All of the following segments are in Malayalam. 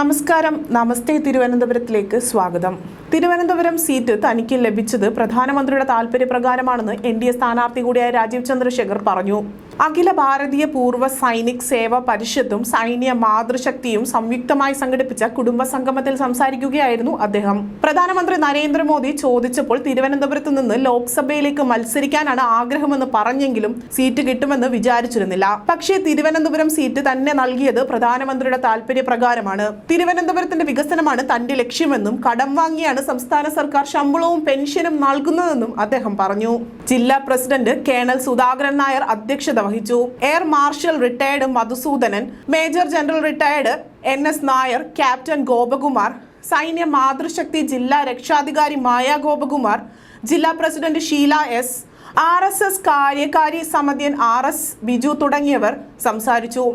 നമസ്കാരം. നമസ്തേ തിരുവനന്തപുരത്തിലേക്ക് സ്വാഗതം. തിരുവനന്തപുരം സീറ്റ് തനിക്ക് ലഭിച്ചത് പ്രധാനമന്ത്രിയുടെ താല്പര്യപ്രകാരമാണെന്ന് എൻ ഡി എ സ്ഥാനാർത്ഥി കൂടിയായ രാജീവ് ചന്ദ്രശേഖർ പറഞ്ഞു. അഖില ഭാരതീയ പൂർവ സൈനിക് സേവാ പരിഷത്തും സൈന്യ മാതൃശക്തിയും സംയുക്തമായി സംഘടിപ്പിച്ച കുടുംബ സംഗമത്തിൽ സംസാരിക്കുകയായിരുന്നു അദ്ദേഹം. പ്രധാനമന്ത്രി നരേന്ദ്രമോദി ചോദിച്ചപ്പോൾ തിരുവനന്തപുരത്ത് നിന്ന് ലോക്സഭയിലേക്ക് മത്സരിക്കാനാണ് ആഗ്രഹമെന്ന് പറഞ്ഞെങ്കിലും സീറ്റ് കിട്ടുമെന്ന് വിചാരിച്ചിരുന്നില്ല. പക്ഷേ തിരുവനന്തപുരം സീറ്റ് തന്നെ നൽകിയത് പ്രധാനമന്ത്രിയുടെ താല്പര്യപ്രകാരമാണ് തിരുവനന്തപുരത്തിന്റെ വികസനമാണ് തന്റെ ലക്ഷ്യമെന്നും കടം വാങ്ങിയാണ് സംസ്ഥാന സർക്കാർ ശമ്പളവും പെൻഷനും നൽകുന്നതെന്നും അദ്ദേഹം പറഞ്ഞു. ജില്ലാ പ്രസിഡന്റ് കേണൽ സുധാകരൻ നായർ അധ്യക്ഷത വഹിച്ചു. Air marshal retired Madhusudanan major general retired N S Nair captain Gopakumar Sainya Matrushakti ജില്ലാ രക്ഷാധികാരി മായ ഗോപകുമാർ ജില്ലാ president Sheela S R S S കാര്യകാരി സമിതിയൻ ആർ എസ് ബിജു തുടങ്ങിയവർ സംസാരിച്ചു.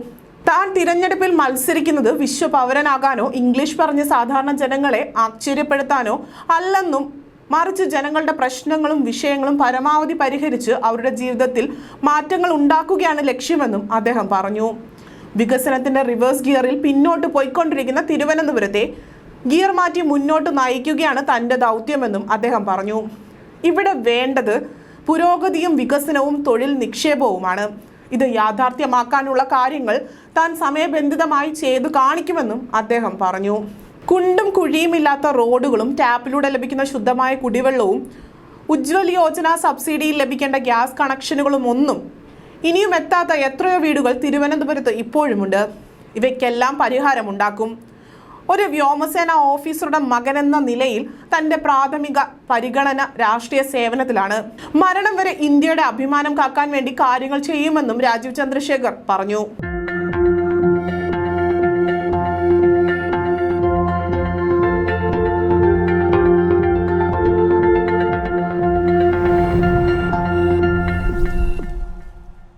താൻ തിരഞ്ഞെടുപ്പിൽ മത്സരിക്കുന്നത് വിശ്വപൗരനാകാനോ ഇംഗ്ലീഷ് പറഞ്ഞ് സാധാരണ ജനങ്ങളെ ആശ്ചര്യപ്പെടുത്താനോ അല്ലെന്നും മറിച്ച് ജനങ്ങളുടെ പ്രശ്നങ്ങളും വിഷയങ്ങളും പരമാവധി പരിഹരിച്ച് അവരുടെ ജീവിതത്തിൽ മാറ്റങ്ങൾ ഉണ്ടാക്കുകയാണ് ലക്ഷ്യമെന്നും അദ്ദേഹം പറഞ്ഞു. വികസനത്തിന്റെ റിവേഴ്സ് ഗിയറിൽ പിന്നോട്ട് പോയിക്കൊണ്ടിരിക്കുന്ന തിരുവനന്തപുരത്തെ ഗിയർ മാറ്റി മുന്നോട്ട് നയിക്കുകയാണ് തന്റെ ദൗത്യമെന്നും അദ്ദേഹം പറഞ്ഞു. ഇവിടെ വേണ്ടത് പുരോഗതിയും വികസനവും തൊഴിൽ നിക്ഷേപവുമാണ്. ഇത് യാഥാർത്ഥ്യമാക്കാനുള്ള കാര്യങ്ങൾ താൻ സമയബന്ധിതമായി ചെയ്തു കാണിക്കുമെന്നും അദ്ദേഹം പറഞ്ഞു. കുണ്ടും കുഴിയുമില്ലാത്ത റോഡുകളും ടാപ്പിലൂടെ ലഭിക്കുന്ന ശുദ്ധമായ കുടിവെള്ളവും ഉജ്ജ്വൽ യോജന സബ്സിഡിയിൽ ലഭിക്കേണ്ട ഗ്യാസ് കണക്ഷനുകളും ഒന്നും ഇനിയും എത്താത്ത എത്രയോ വീടുകൾ തിരുവനന്തപുരത്ത് ഇപ്പോഴുമുണ്ട്. ഇവയ്ക്കെല്ലാം പരിഹാരമുണ്ടാക്കും. ഒരു വ്യോമസേന ഓഫീസറുടെ മകനെന്ന നിലയിൽ തന്റെ പ്രാഥമിക പരിഗണന രാഷ്ട്രീയ സേവനത്തിലാണ്. മരണം വരെ ഇന്ത്യയുടെ അഭിമാനം കാക്കാൻ വേണ്ടി കാര്യങ്ങൾ ചെയ്യുമെന്നും രാജീവ് ചന്ദ്രശേഖർ പറഞ്ഞു.